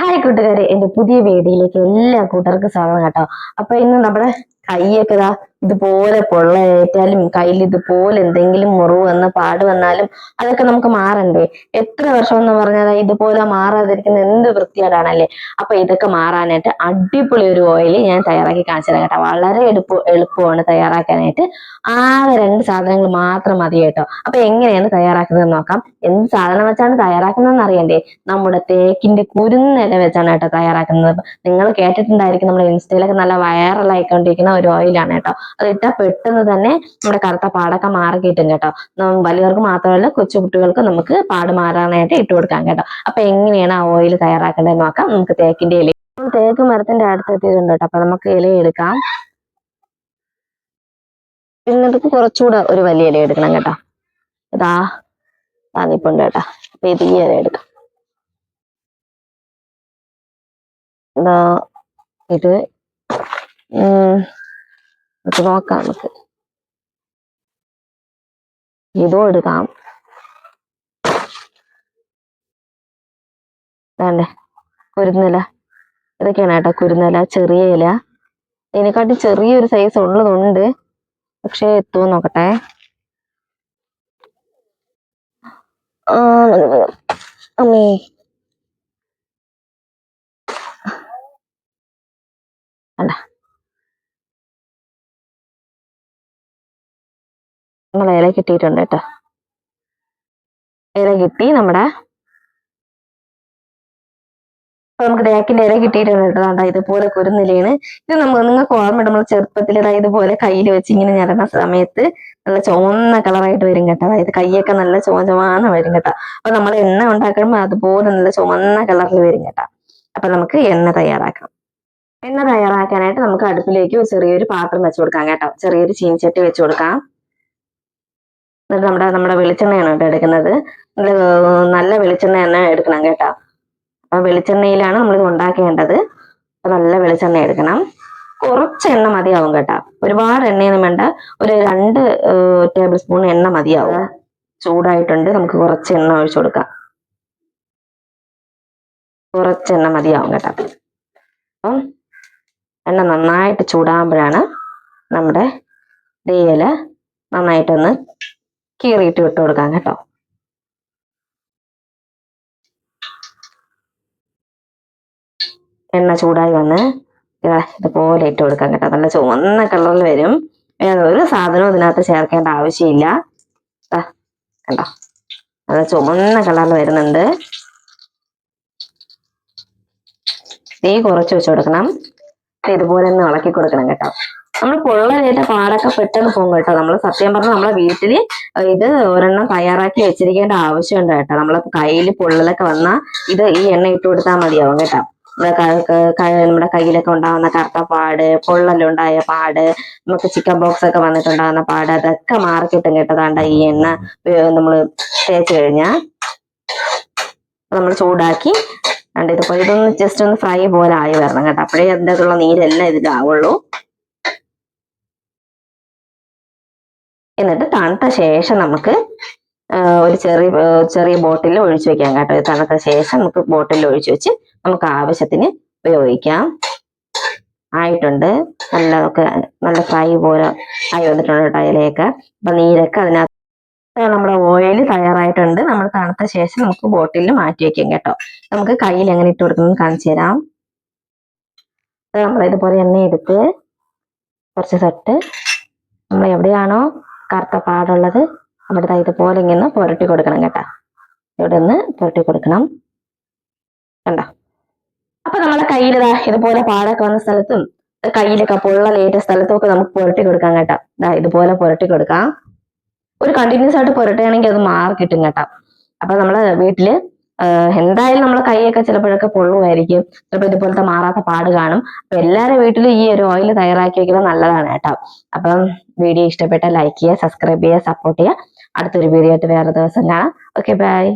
Hi കൂട്ടുകാരെ എന്റെ പുതിയ വീഡിയോയിലേക്ക് എല്ലാ കൂട്ടർക്കും സ്വാഗതം കേട്ടോ. അപ്പൊ ഇന്ന് നമ്മുടെ കൈയൊക്കെ ഇതാ ഇതുപോലെ പൊള്ളയേറ്റാലും കയ്യിൽ ഇതുപോലെ എന്തെങ്കിലും മുറിവ് വന്ന പാട് വന്നാലും അതൊക്കെ നമുക്ക് മാറണ്ടേ? എത്ര വർഷം എന്ന് പറഞ്ഞാൽ ഇതുപോലെ മാറാതിരിക്കുന്ന എന്ത് വൃത്തികേടാണല്ലേ? അപ്പൊ ഇതൊക്കെ മാറാനായിട്ട് അടിപൊളി ഒരു ഓയിൽ ഞാൻ തയ്യാറാക്കി കാണിച്ചു തരാം കേട്ടോ. വളരെ എളുപ്പ എളുപ്പമാണ് തയ്യാറാക്കാനായിട്ട്. ആകെ രണ്ട് സാധനങ്ങൾ മാത്രം മതി കേട്ടോ. അപ്പൊ എങ്ങനെയാണ് തയ്യാറാക്കുന്നത് നോക്കാം. എന്ത് സാധനം വെച്ചാണ് തയ്യാറാക്കുന്നതെന്ന് അറിയണ്ടേ? നമ്മുടെ തേക്കിന്റെ കുരുന്നില വെച്ചാണ് കേട്ടോ തയ്യാറാക്കുന്നത്. നിങ്ങൾ കേട്ടിട്ടുണ്ടായിരിക്കും നമ്മുടെ ഇൻസ്റ്റയിലൊക്കെ നല്ല വൈറൽ ആയിക്കൊണ്ടിരിക്കുന്ന ഒരു ഓയിലാണ് കേട്ടോ. അത് ഇട്ടാൽ പെട്ടെന്ന് തന്നെ നമ്മുടെ കറുത്ത പാടൊക്കെ മാറി കിട്ടും കേട്ടോ. വലിയവർക്ക് മാത്രമല്ല കൊച്ചു കുട്ടികൾക്ക് നമുക്ക് പാട് മാറാനായിട്ട് ഇട്ട് കൊടുക്കാം കേട്ടോ. അപ്പൊ എങ്ങനെയാണ് ആ ഓയിൽ തയ്യാറാക്കേണ്ടത് നോക്കാം. നമുക്ക് തേക്കിന്റെ ഇല തേക്ക് മരത്തിന്റെ അടുത്ത് എത്തിയിട്ടുണ്ട് കേട്ടോ. അപ്പൊ നമുക്ക് ഇല എടുക്കാം. എന്നിട്ട് കുറച്ചുകൂടെ ഒരു വലിയ ഇല എടുക്കണം കേട്ടോ. ഇതാ താന്നിപ്പുണ്ട് കേട്ടോ. അപ്പൊ ഇത് ഈ ഇല എടുക്കാം. ഇതാ നമുക്ക് നോക്കാം നമുക്ക്. ഇതും എടുക്കാം വേണ്ടേ കുരുന്നില. ഇതൊക്കെയാണ് കേട്ടോ കുരുന്നില ചെറിയ ഇല. ഇതിനെക്കാട്ടി ചെറിയൊരു സൈസ് ഉള്ളതുണ്ട്. പക്ഷേ എത്തുമോ നോക്കട്ടെ. അമ്മേ. വേണ്ട നമ്മളെ ഇല കിട്ടിയിട്ടുണ്ട് കേട്ടോ. ഇല കിട്ടി നമ്മുടെ. നമുക്ക് തേക്കിന്റെ ഇല കിട്ടിയിട്ടുണ്ട് കേട്ടോ. ഇതുപോലെ കുരുന്നിലയാണ്. ഇത് നമ്മൾ നിങ്ങൾക്ക് ഓർമ്മ നമ്മൾ ചെറുപ്പത്തിൽ അതായത് ഇതുപോലെ കയ്യിൽ വെച്ച് ഇങ്ങനെ ഞരണ സമയത്ത് നല്ല ചുവന്ന കളറായിട്ട് വരും കേട്ടോ. അതായത് കൈയൊക്കെ നല്ല ചുവ വരും കേട്ടോ. അപ്പൊ നമ്മൾ എണ്ണ ഉണ്ടാക്കുമ്പോൾ അതുപോലെ നല്ല ചുവന്ന കളറിൽ വരും കേട്ടോ. അപ്പൊ നമുക്ക് എണ്ണ തയ്യാറാക്കാം. എണ്ണ തയ്യാറാക്കാനായിട്ട് നമുക്ക് അടുപ്പിലേക്ക് ചെറിയൊരു പാത്രം വെച്ച് കൊടുക്കാം കേട്ടോ. ചെറിയൊരു ചീനിച്ചട്ടി വെച്ച് കൊടുക്കാം. എന്നിട്ട് നമ്മുടെ നമ്മുടെ വെളിച്ചെണ്ണയാണ് കേട്ടോ എടുക്കുന്നത്. നല്ല വെളിച്ചെണ്ണ തന്നെ എടുക്കണം കേട്ടോ. അപ്പൊ വെളിച്ചെണ്ണയിലാണ് നമ്മൾ ഇത് ഉണ്ടാക്കേണ്ടത് നല്ല വെളിച്ചെണ്ണ എടുക്കണം. കുറച്ച് എണ്ണ മതിയാവും കേട്ടോ. ഒരുപാട് എണ്ണയൊന്നും വേണ്ട. ഒരു രണ്ട് ടേബിൾ സ്പൂൺ എണ്ണ മതിയാവും. ചൂടായിട്ടുണ്ട്. നമുക്ക് കുറച്ച് എണ്ണ ഒഴിച്ചു കൊടുക്കാം. കുറച്ച് എണ്ണ മതിയാവും കേട്ടോ. അപ്പം എണ്ണ നന്നായിട്ട് ചൂടാകുമ്പോഴാണ് നമ്മുടെ തേയില നന്നായിട്ടൊന്ന് കീറിയിട്ട് വിട്ട് കൊടുക്കാം കേട്ടോ. എണ്ണ ചൂടായി വന്ന് ഇതാ ഇതുപോലെ ഇട്ട് കൊടുക്കാം കേട്ടോ. നല്ല ചുവന്ന കളറിൽ വരും. ഒരു സാധനവും ഇതിനകത്ത് ചേർക്കേണ്ട ആവശ്യമില്ല. കണ്ടോ? നല്ല ചുവന്ന കളറിൽ വരുന്നുണ്ട്. തീ കുറച്ച് വെച്ച് കൊടുക്കണം. ഇത് ഇതുപോലെ ഒന്ന് ഇളക്കി കൊടുക്കണം കേട്ടോ. നമ്മൾ പൊള്ളലേറ്റ പാടൊക്കെ പെട്ടെന്ന് പോകും കേട്ടോ. നമ്മൾ സത്യം പറഞ്ഞാൽ നമ്മളെ വീട്ടിൽ ഇത് ഒരെണ്ണം തയ്യാറാക്കി വെച്ചിരിക്കേണ്ട ആവശ്യമുണ്ട് കേട്ടോ. നമ്മളെ കയ്യിൽ പൊള്ളലൊക്കെ വന്നാൽ ഇത് ഈ എണ്ണ ഇട്ട് കൊടുത്താൽ മതിയാവും കേട്ടോ. നമ്മുടെ കയ്യിലൊക്കെ ഉണ്ടാകുന്ന കറുത്ത പാട് പൊള്ളലുണ്ടായ പാട് നമുക്ക് ചിക്കൻ ബോക്സ് ഒക്കെ വന്നിട്ടുണ്ടാകുന്ന പാട് അതൊക്കെ മാറി കിട്ടും കേട്ടതാണ്ട ഈ എണ്ണ നമ്മൾ തേച്ച് കഴിഞ്ഞാൽ നമ്മൾ ചൂടാക്കി കണ്ട് ഇതുപോലെ ഇതൊന്ന് ജസ്റ്റ് ഒന്ന് ഫ്രൈ പോലെ ആയി വരണം കേട്ടോ. അപ്പോഴേ അതിന്റെ നീരെല്ലാം ഇതിലാവുള്ളൂ. എന്നിട്ട് തണുത്ത ശേഷം നമുക്ക് ഒരു ചെറിയ ചെറിയ ബോട്ടിൽ ഒഴിച്ചു വെക്കാം കേട്ടോ. തണുത്ത ശേഷം നമുക്ക് ബോട്ടിൽ ഒഴിച്ചു വെച്ച് നമുക്ക് ആവശ്യത്തിന് ഉപയോഗിക്കാം. ആയിട്ടുണ്ട്. നല്ല ഒക്കെ നല്ല ഫ്രൈ പോലെ ആയി വന്നിട്ടുണ്ട് കേട്ടോ ഇലയൊക്കെ. അപ്പൊ നീരൊക്കെ അതിനകത്ത് നമ്മുടെ ഓയിൽ തയ്യാറായിട്ടുണ്ട്. നമ്മൾ തണുത്ത ശേഷം നമുക്ക് ബോട്ടിലിൽ മാറ്റി വെക്കാം കേട്ടോ. നമുക്ക് കയ്യിൽ എങ്ങനെ ഇട്ട് കൊടുക്കുന്നത് കാണിച്ചു തരാം. നമ്മൾ ഇതുപോലെ എണ്ണ എടുത്ത് കുറച്ച് തൊട്ട്. നമ്മൾ എവിടെയാണോ കറുത്ത പാടുള്ളത്. അവിടെ ദാ ഇതുപോലെ ഇങ്ങനെ പുരട്ടി കൊടുക്കണം കേട്ടോ. ഇവിടെ നിന്ന് പുരട്ടി കൊടുക്കണം. കണ്ടോ? അപ്പൊ നമ്മളെ കയ്യിൽ ഇതാ ഇതുപോലെ പാടൊക്കെ വന്ന സ്ഥലത്തും കയ്യിലൊക്കെ പൊള്ളലേറ്റ സ്ഥലത്തും ഒക്കെ നമുക്ക് പുരട്ടി കൊടുക്കാം കേട്ടോ. ഇതാ ഇതുപോലെ പുരട്ടി കൊടുക്കാം. ഒരു കണ്ടിന്യൂസ് ആയിട്ട് പുരട്ടുകയാണെങ്കിൽ അത് മാറി കിട്ടും കേട്ടോ. അപ്പൊ നമ്മൾ വീട്ടിൽ എന്തായാലും നമ്മളെ കൈയൊക്കെ ചിലപ്പോഴൊക്കെ പൊള്ളുമായിരിക്കും. ചിലപ്പോൾ ഇതുപോലത്തെ മാറാത്ത പാട് കാണും. അപ്പൊ എല്ലാവരുടെ വീട്ടിലും ഈ ഒരു ഓയിൽ തയ്യാറാക്കി വെക്കുന്നത് നല്ലതാണ് കേട്ടോ. അപ്പം വീഡിയോ ഇഷ്ടപ്പെട്ട ലൈക്ക് ചെയ്യുക സബ്സ്ക്രൈബ് ചെയ്യുക സപ്പോർട്ട് ചെയ്യുക. അടുത്തൊരു വീഡിയോ ആയിട്ട് വേറെ ദിവസം കാണാം. Okay bye